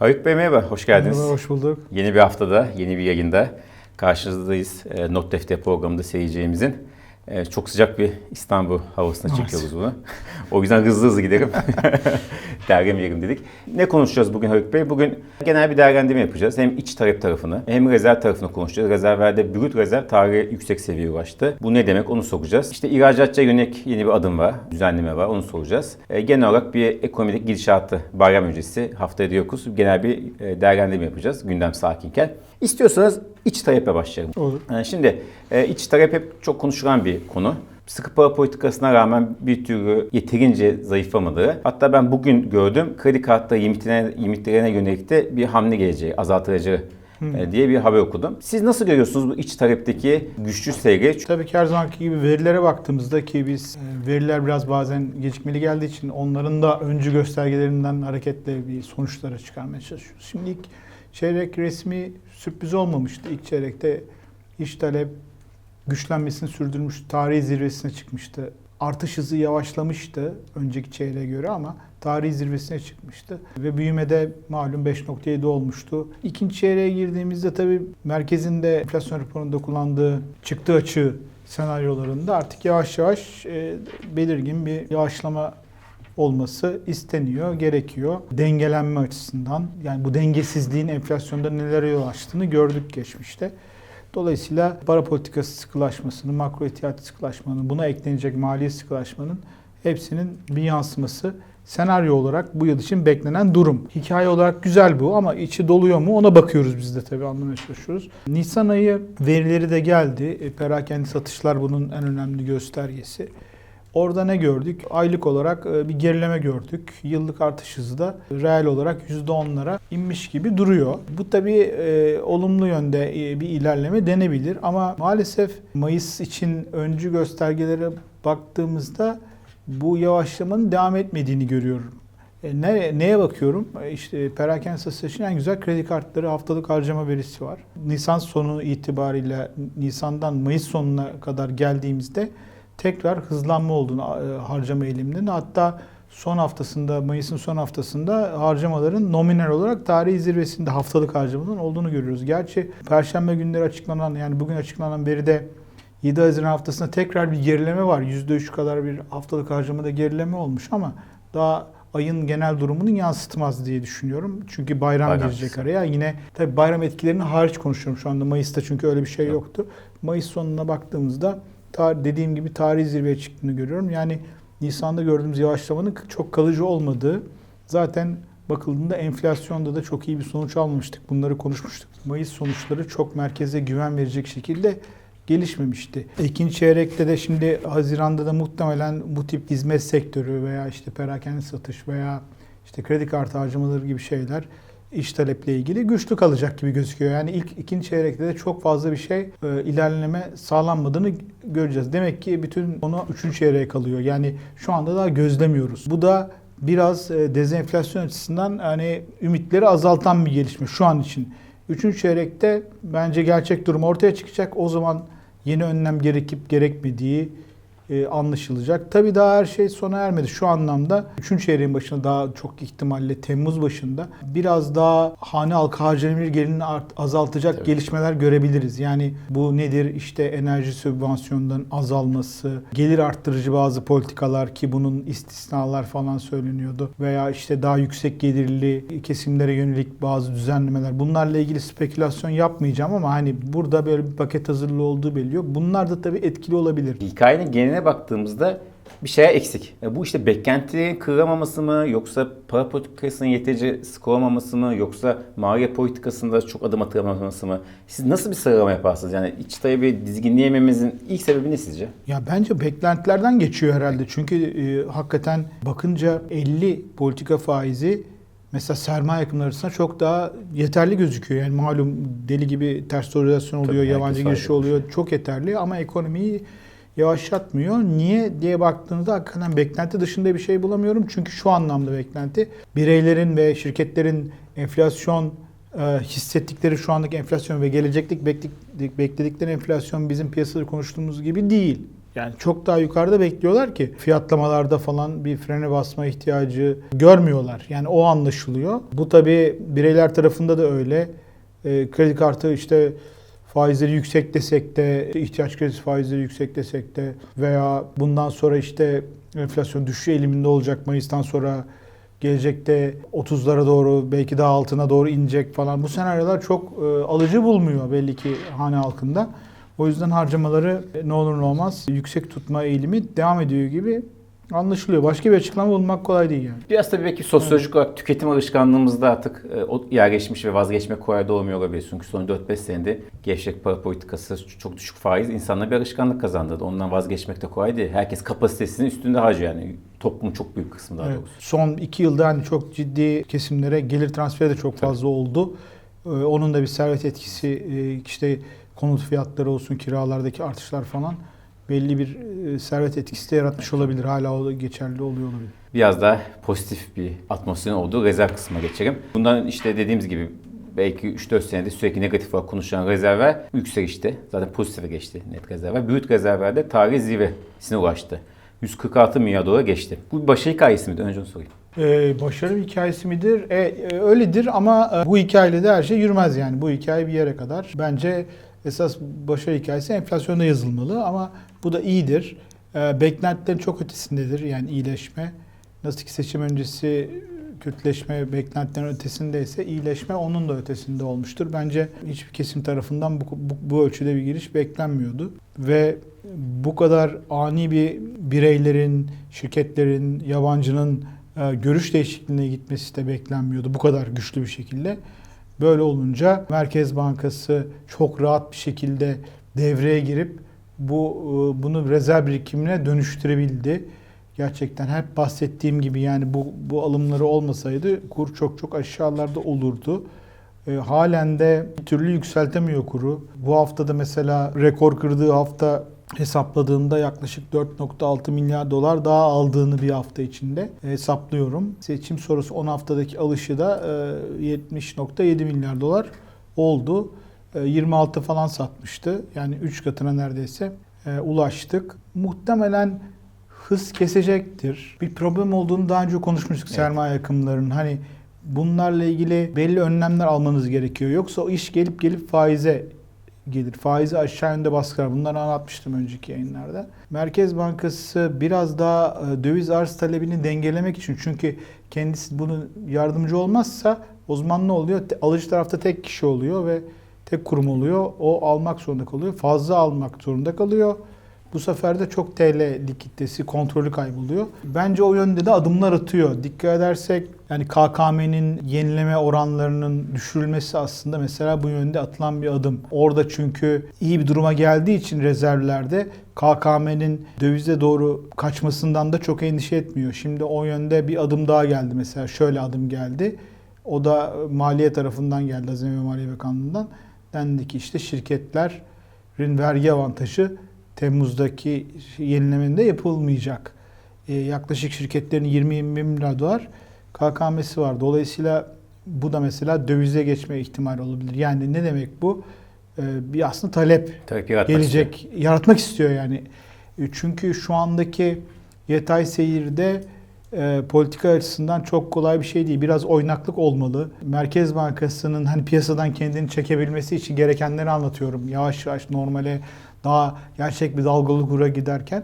Haluk Bey merhaba, hoş geldiniz. Merhaba, hoş bulduk. Yeni bir haftada, yeni bir yayında karşınızdayız. E, Not Defter programında seyircimizin. E, çok sıcak bir İstanbul havasına Evet. çekiyoruz bunu. O yüzden hızlı hızlı gidelim. Derlemeyelim dedik. Ne konuşacağız bugün Haluk Bey? Bugün genel bir değerlendirme yapacağız. Hem iç talep tarafını hem rezerv tarafını konuşacağız. Rezervlerde brüt rezerv tarihi yüksek seviyeye ulaştı. Bu ne demek onu soracağız. İşte ihracatçıya yönelik yeni bir adım var, düzenleme var onu soracağız. E, genel olarak bir ekonomik gidişatı bayram öncesi haftaya diyoruz. Genel bir e, değerlendirme yapacağız gündem sakinken. İstiyorsanız iç taleple başlayalım. Olur. Yani şimdi e, iç talep hep çok konuşulan bir konu. Sıkı para politikasına rağmen bir türlü yeterince zayıflamadığı. Hatta ben bugün gördüm kredi kartı limitlerine, limitlerine yönelik de bir hamle geleceği, azaltılacağı e, diye bir haber okudum. Siz nasıl görüyorsunuz bu iç talepteki güçlü seyri? Tabii ki her zamanki gibi verilere baktığımızda ki biz e, veriler biraz bazen gecikmeli geldiği için onların da öncü göstergelerinden hareketle bir sonuçlara çıkarmaya çalışıyoruz. Şimdi ilk çeyrek resmi sürpriz olmamıştı. İlk çeyrekte iş talep güçlenmesini sürdürmüş, tarihi zirvesine çıkmıştı. Artış hızı yavaşlamıştı önceki çeyreğe göre ama tarihi zirvesine çıkmıştı. Ve büyümede malum 5.7 olmuştu. İkinci çeyreğe girdiğimizde tabii merkezin de enflasyon raporunda kullandığı çıktı açığı senaryolarında artık yavaş yavaş e, belirgin bir yavaşlama olması isteniyor, gerekiyor. Dengelenme açısından yani bu dengesizliğin enflasyonda nelere yol açtığını gördük geçmişte. Dolayısıyla para politikası sıkılaşmasının, makro ihtiyati sıkılaşmanın, buna eklenecek mali sıkılaşmanın hepsinin bir yansıması senaryo olarak bu yıl için beklenen durum. Hikaye olarak güzel bu ama içi doluyor mu ona bakıyoruz biz de tabii anlamaya çalışıyoruz. Nisan ayı verileri de geldi. E, Perakende satışlar bunun en önemli göstergesi. Orada ne gördük? Aylık olarak e, bir gerileme gördük. Yıllık artış hızı da reel olarak %10'lara inmiş gibi duruyor. Bu tabii e, olumlu yönde e, bir ilerleme denebilir ama maalesef Mayıs için öncü göstergelere baktığımızda bu yavaşlamanın devam etmediğini görüyorum. E, ne, neye bakıyorum? E, İşte perakende için en güzel kredi kartları haftalık harcama verisi var. Nisan sonu itibariyle Nisan'dan Mayıs sonuna kadar geldiğimizde tekrar hızlanma olduğunu e, harcama eğiliminin hatta son haftasında Mayıs'ın son haftasında harcamaların nominal olarak tarihi zirvesinde haftalık harcamaların olduğunu görüyoruz. Gerçi perşembe günleri açıklanan yani bugün açıklanan veride 7 Haziran haftasında tekrar bir gerileme var. %3 kadar bir haftalık harcamada gerileme olmuş ama daha ayın genel durumunu yansıtmaz diye düşünüyorum. Çünkü bayram Bayram. girecek araya. Yine tabii bayram etkilerini hariç konuşuyorum şu anda Mayıs'ta çünkü öyle bir şey Yok. yoktu. Mayıs sonuna baktığımızda tar- dediğim gibi tarihi zirveye çıktığını görüyorum. Yani Nisan'da gördüğümüz yavaşlamanın çok kalıcı olmadığı zaten bakıldığında enflasyonda da çok iyi bir sonuç almamıştık. Bunları konuşmuştuk. Mayıs sonuçları çok merkeze güven verecek şekilde gelişmemişti. İkinci çeyrekte de şimdi Haziran'da da muhtemelen bu tip hizmet sektörü veya işte perakende satış veya işte kredi kartı harcamaları gibi şeyler iş taleple ilgili güçlü kalacak gibi gözüküyor. Yani ilk ikinci çeyrekte de çok fazla bir şey e, ilerleme sağlanmadığını göreceğiz. Demek ki bütün onu üçüncü çeyreğe kalıyor. Yani şu anda daha gözlemiyoruz. Bu da biraz e, dezenflasyon açısından hani ümitleri azaltan bir gelişme şu an için. Üçüncü çeyrekte bence gerçek durum ortaya çıkacak. O zaman yeni önlem gerekip gerekmediği e, anlaşılacak. Tabii daha her şey sona ermedi. Şu anlamda 3. çeyreğin başında daha çok ihtimalle Temmuz başında biraz daha hane halkı harcanabilir gelirini azaltacak Tabii. gelişmeler görebiliriz. Yani bu nedir? İşte enerji sübvansiyonlarının azalması, gelir arttırıcı bazı politikalar ki bunun istisnalar falan söyleniyordu veya işte daha yüksek gelirli kesimlere yönelik bazı düzenlemeler. Bunlarla ilgili spekülasyon yapmayacağım ama hani burada böyle bir paket hazırlığı olduğu belliyor. Bunlar da tabii etkili olabilir. Hikayenin geneline baktığımızda bir şey eksik. E, Bu işte beklentilerin kırılamaması mı yoksa para politikasının yeterince sık olamaması mı yoksa maliye politikasında çok adım atamaması mı? Siz nasıl bir sıralama yaparsınız? Yani iç talebi dizginleyemememizin ilk sebebi ne sizce? Ya bence beklentilerden geçiyor herhalde. Çünkü e, hakikaten bakınca 50 politika faizi mesela sermaye akımları açısından çok daha yeterli gözüküyor. Yani malum deli gibi ters oluyor, Tabii, yabancı girişi oluyor. Çok yeterli ama ekonomiyi yavaşlatmıyor. Niye diye baktığınızda hakikaten beklenti dışında bir şey bulamıyorum. Çünkü şu anlamda beklenti bireylerin ve şirketlerin enflasyon e, hissettikleri şu andaki enflasyon ve geleceklik bekledik- bekledikleri enflasyon bizim piyasada konuştuğumuz gibi değil. Yani çok daha yukarıda bekliyorlar ki fiyatlamalarda falan bir frene basma ihtiyacı görmüyorlar. Yani o anlaşılıyor. Bu tabii bireyler tarafında da öyle. E, kredi kartı işte faizleri yüksek desek de, ihtiyaç kredisi faizleri yüksek desek de veya bundan sonra işte enflasyon düşüşü eliminde olacak Mayıs'tan sonra gelecekte 30'lara doğru belki daha altına doğru inecek falan. Bu senaryolar çok e, alıcı bulmuyor belli ki hane halkında. O yüzden harcamaları ne olur ne olmaz yüksek tutma eğilimi devam ediyor gibi anlaşılıyor. Başka bir açıklama bulmak kolay değil yani. Biraz tabii belki sosyolojik olarak tüketim alışkanlığımızda artık e, yerleşmiş ve vazgeçmek kolay da olmuyor olabilir. Çünkü son 4-5 senede gevşek para politikası, çok düşük faiz insanlara bir alışkanlık kazandırdı. Ondan vazgeçmek de kolay değil. Herkes kapasitesinin üstünde harcıyor yani. Toplumun çok büyük kısmı daha Evet. doğrusu. Son iki yılda hani çok ciddi kesimlere gelir transferi de çok fazla oldu. Ee, Onun da bir servet etkisi e, işte konut fiyatları olsun kiralardaki artışlar falan belli bir e, servet etkisi de yaratmış olabilir. Hala o da geçerli oluyor olabilir. Biraz daha pozitif bir atmosferin olduğu rezerv kısmına geçelim. Bundan işte dediğimiz gibi belki 3-4 senede sürekli negatif olarak konuşulan rezervler yükselişte. Zaten pozitife geçti net rezervler. Brüt rezervlerde tarih zirvesine ulaştı. 146 milyar dolara geçti. Bu bir başarı hikayesi miydi? Önce onu sorayım. Ee, başarı hikayesi midir? E, e, öyledir ama e, bu hikayeyle de her şey yürümez yani. Bu hikaye bir yere kadar. Bence esas başarı hikayesi enflasyonda yazılmalı ama bu da iyidir. E, beklentilerin çok ötesindedir yani iyileşme. Nasıl ki seçim öncesi kötüleşme beklentilerin ötesindeyse iyileşme onun da ötesinde olmuştur. Bence hiçbir kesim tarafından bu, bu, bu ölçüde bir giriş beklenmiyordu. Ve bu kadar ani bir bireylerin, şirketlerin, yabancının e, görüş değişikliğine gitmesi de beklenmiyordu bu kadar güçlü bir şekilde. Böyle olunca Merkez Bankası çok rahat bir şekilde devreye girip bu e, bunu rezerv birikimine dönüştürebildi. Gerçekten hep bahsettiğim gibi yani bu bu alımları olmasaydı kur çok çok aşağılarda olurdu. E, halen de bir türlü yükseltemiyor kuru. Bu haftada mesela rekor kırdığı hafta hesapladığımda yaklaşık 4.6 milyar dolar daha aldığını bir hafta içinde hesaplıyorum. Seçim sonrası 10 haftadaki alışı da e, 70.7 milyar dolar oldu. E, 26 falan satmıştı. Yani 3 katına neredeyse e, ulaştık. Muhtemelen hız kesecektir. Bir problem olduğunu daha önce konuşmuştuk Evet. sermaye akımlarının. Hani bunlarla ilgili belli önlemler almanız gerekiyor. Yoksa o iş gelip gelip faize gelir. Faizi aşağı yönde baskılar. Bunları anlatmıştım önceki yayınlarda. Merkez Bankası biraz daha e, döviz arz talebini dengelemek için çünkü kendisi bunu yardımcı olmazsa o zaman ne oluyor? Alıcı tarafta tek kişi oluyor ve tek kurum oluyor. O almak zorunda kalıyor. Fazla almak zorunda kalıyor. Bu sefer de çok TL likiditesi, kontrolü kayboluyor. Bence o yönde de adımlar atıyor. Dikkat edersek yani KKM'nin yenileme oranlarının düşürülmesi aslında mesela bu yönde atılan bir adım. Orada çünkü iyi bir duruma geldiği için rezervlerde KKM'nin dövize doğru kaçmasından da çok endişe etmiyor. Şimdi o yönde bir adım daha geldi mesela. Şöyle adım geldi. O da maliye tarafından geldi Hazine ve Maliye Bakanlığı'ndan. Dendi ki işte şirketlerin vergi avantajı Temmuz'daki yenilemende yapılmayacak. Ee, yaklaşık şirketlerin 20-20 milyar dolar KKM'si var. Dolayısıyla bu da mesela dövize geçme ihtimali olabilir. Yani ne demek bu? Ee, bir aslında talep Talep yaratmak gelecek, yaratmak istiyor yani. E, Çünkü şu andaki yatay seyirde e, politika açısından çok kolay bir şey değil. Biraz oynaklık olmalı. Merkez Bankası'nın hani piyasadan kendini çekebilmesi için gerekenleri anlatıyorum. Yavaş yavaş normale daha gerçek bir dalgalı kura giderken.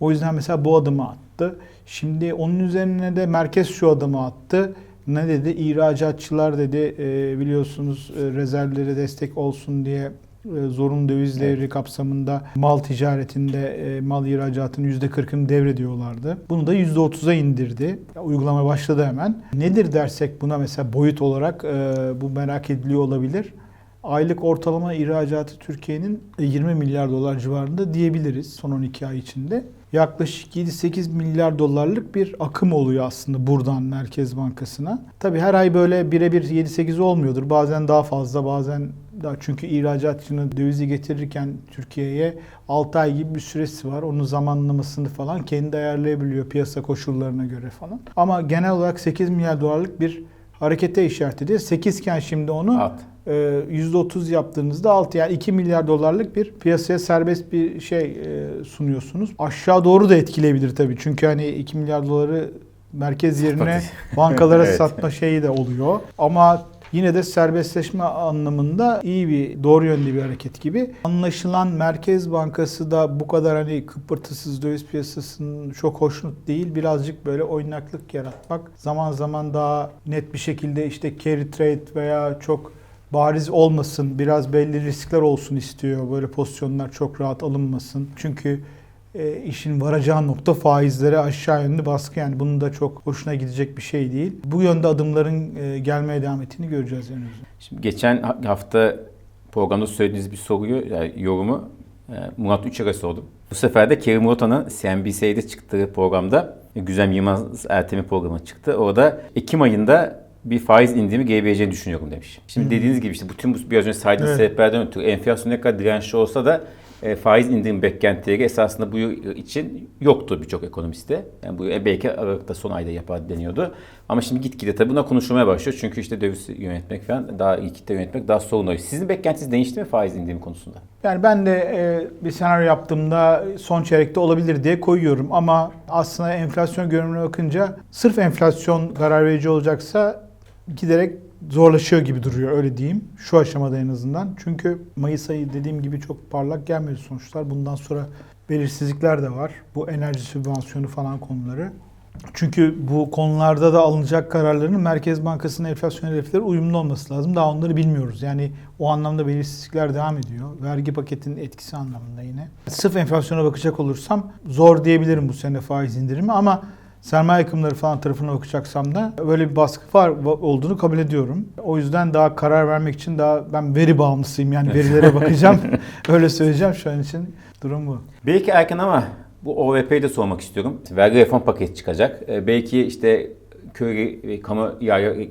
O yüzden mesela bu adımı attı. Şimdi onun üzerine de merkez şu adımı attı. Ne dedi? İhracatçılar dedi e, biliyorsunuz e, rezervlere destek olsun diye e, zorunlu döviz Evet. devri kapsamında mal ticaretinde mal ihracatının %40'ını devrediyorlardı. Bunu da %30'a indirdi. Uygulama başladı hemen. Nedir dersek buna mesela boyut olarak bu merak ediliyor olabilir. Aylık ortalama ihracatı Türkiye'nin 20 milyar dolar civarında diyebiliriz son 12 ay içinde. Yaklaşık 7-8 milyar dolarlık bir akım oluyor aslında buradan Merkez Bankası'na. Tabii her ay böyle birebir 7-8 olmuyordur. Bazen daha fazla bazen daha çünkü ihracatçının dövizi getirirken Türkiye'ye 6 ay gibi bir süresi var. Onun zamanlamasını falan kendi ayarlayabiliyor piyasa koşullarına göre falan. Ama genel olarak 8 milyar dolarlık bir harekete işaret ediyor. 8 iken şimdi onu At. E, %30 yaptığınızda 6 yani 2 milyar dolarlık bir piyasaya serbest bir şey e, sunuyorsunuz. Aşağı doğru da etkileyebilir tabii. Çünkü hani 2 milyar doları merkez yerine bankalara Evet. satma şeyi de oluyor. Ama yine de serbestleşme anlamında iyi bir doğru yönde bir hareket gibi. Anlaşılan Merkez Bankası da bu kadar hani kıpırtısız döviz piyasasının çok hoşnut değil. Birazcık böyle oynaklık yaratmak. Zaman zaman daha net bir şekilde işte carry trade veya çok bariz olmasın, biraz belli riskler olsun istiyor. Böyle pozisyonlar çok rahat alınmasın. Çünkü e, işin varacağı nokta faizlere aşağı yönlü baskı yani bunun da çok hoşuna gidecek bir şey değil. Bu yönde adımların e, gelmeye devam ettiğini göreceğiz önümüzde. Şimdi geçen ha- hafta programda söylediğiniz bir soruyu, yani yorumu e, Murat Üçer'e sordum. Bu sefer de Kerim Rota'nın CNBC'de çıktığı programda e, Güzem Yılmaz Ertem'in programı çıktı. Orada Ekim ayında bir faiz indirimi gelebileceğini düşünüyorum demiş. Şimdi Hı. dediğiniz gibi işte bütün bu biraz önce saydığınız Evet. sebeplerden ötürü enflasyon ne kadar dirençli olsa da e, faiz indirim beklentileri esasında bu yıl için yoktu birçok ekonomiste. Yani bu e, belki Aralık'ta son ayda yapar deniyordu. Ama şimdi gitgide tabii buna konuşulmaya başlıyor. Çünkü işte döviz yönetmek falan daha iyi kitle yönetmek daha sorun oluyor. Sizin beklentiniz değişti mi faiz indirimi konusunda? Yani ben de e, bir senaryo yaptığımda son çeyrekte olabilir diye koyuyorum ama aslında enflasyon görünümüne bakınca sırf enflasyon karar verici olacaksa giderek zorlaşıyor gibi duruyor öyle diyeyim. Şu aşamada en azından. Çünkü Mayıs ayı dediğim gibi çok parlak gelmedi sonuçlar. Bundan sonra belirsizlikler de var. Bu enerji sübvansiyonu falan konuları. Çünkü bu konularda da alınacak kararların Merkez Bankası'nın enflasyon hedefleri uyumlu olması lazım. Daha onları bilmiyoruz. Yani o anlamda belirsizlikler devam ediyor. Vergi paketinin etkisi anlamında yine. Sırf enflasyona bakacak olursam zor diyebilirim bu sene faiz indirimi ama sermaye akımları falan tarafına bakacaksam da böyle bir baskı var olduğunu kabul ediyorum. O yüzden daha karar vermek için daha ben veri bağımlısıyım. Yani verilere bakacağım. Öyle söyleyeceğim şu an için. Durum bu. Belki erken ama bu OVP'yi de sormak istiyorum. Vergi reform paketi çıkacak. Ee, belki işte köy ve kamu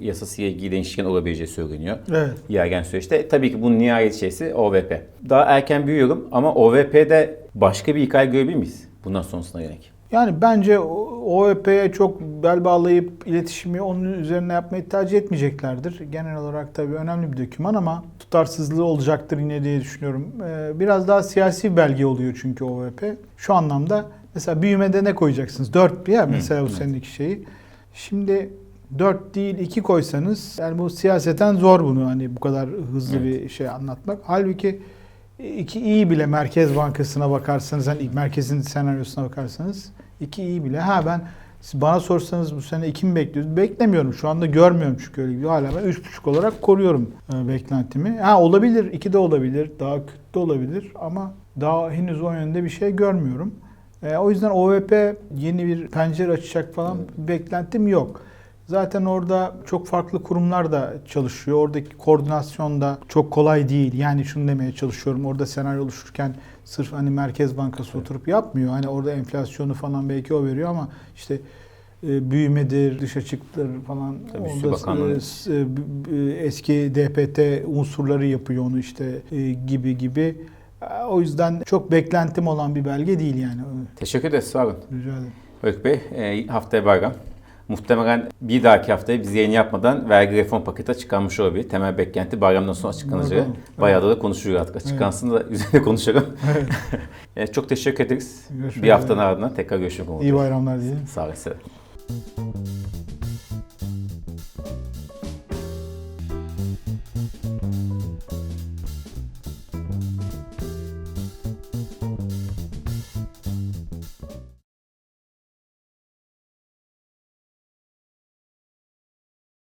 yasası ile ilgili değişiklikler olabileceği söyleniyor. Evet. ilerleyen süreçte. Tabii ki bunun nihayet şeysi OVP. Daha erken büyüyorum ama OVP'de başka bir hikaye görebilir miyiz? Bundan sonrasına yönelik. Yani bence o- OVP'ye çok bel bağlayıp iletişimi onun üzerine yapmayı tercih etmeyeceklerdir. Genel olarak tabii önemli bir doküman ama tutarsızlığı olacaktır yine diye düşünüyorum. Ee, Biraz daha siyasi belge oluyor çünkü OVP. Şu anlamda mesela büyümede ne koyacaksınız? 4 ya mesela bu evet. seneki şeyi. Şimdi 4 değil 2 koysanız yani bu siyaseten zor bunu hani bu kadar hızlı Evet. bir şey anlatmak. Halbuki iki iyi bile Merkez Bankası'na bakarsanız hani merkezin senaryosuna bakarsanız iki iyi bile. Ha ben siz bana sorsanız bu sene iki mi bekliyoruz? Beklemiyorum. Şu anda görmüyorum çünkü öyle bir hala ben üç buçuk olarak koruyorum e, beklentimi. Ha olabilir. iki de olabilir. Daha kötü de olabilir ama daha henüz o yönde bir şey görmüyorum. E, o yüzden OVP yeni bir pencere açacak falan bir beklentim yok. Zaten orada çok farklı kurumlar da çalışıyor. Oradaki koordinasyon da çok kolay değil. Yani şunu demeye çalışıyorum. Orada senaryo oluşurken sırf hani Merkez Bankası oturup yapmıyor. Hani orada enflasyonu falan belki o veriyor ama işte e, büyümedir, dış açıktır falan. Tabii, Su Bakanlığı. e, e, eski DPT unsurları yapıyor onu işte e, gibi gibi. O yüzden çok beklentim olan bir belge değil yani. Teşekkür ederiz. Sağ olun. Rica ederim. Haluk Bey, e, haftaya bayram. Muhtemelen bir dahaki haftaya biz yayın yapmadan vergi reform paketi açıklanmış olabilir. Temel beklenti bayramdan sonra açıklanacak. Bayağı da konuşuluyor artık. Açıklansın da üzerine konuşalım. Evet. E, çok teşekkür ederiz. Görüşmek bir haftanın ardından tekrar görüşmek üzere. İyi bayramlar dilerim. Sağ olun.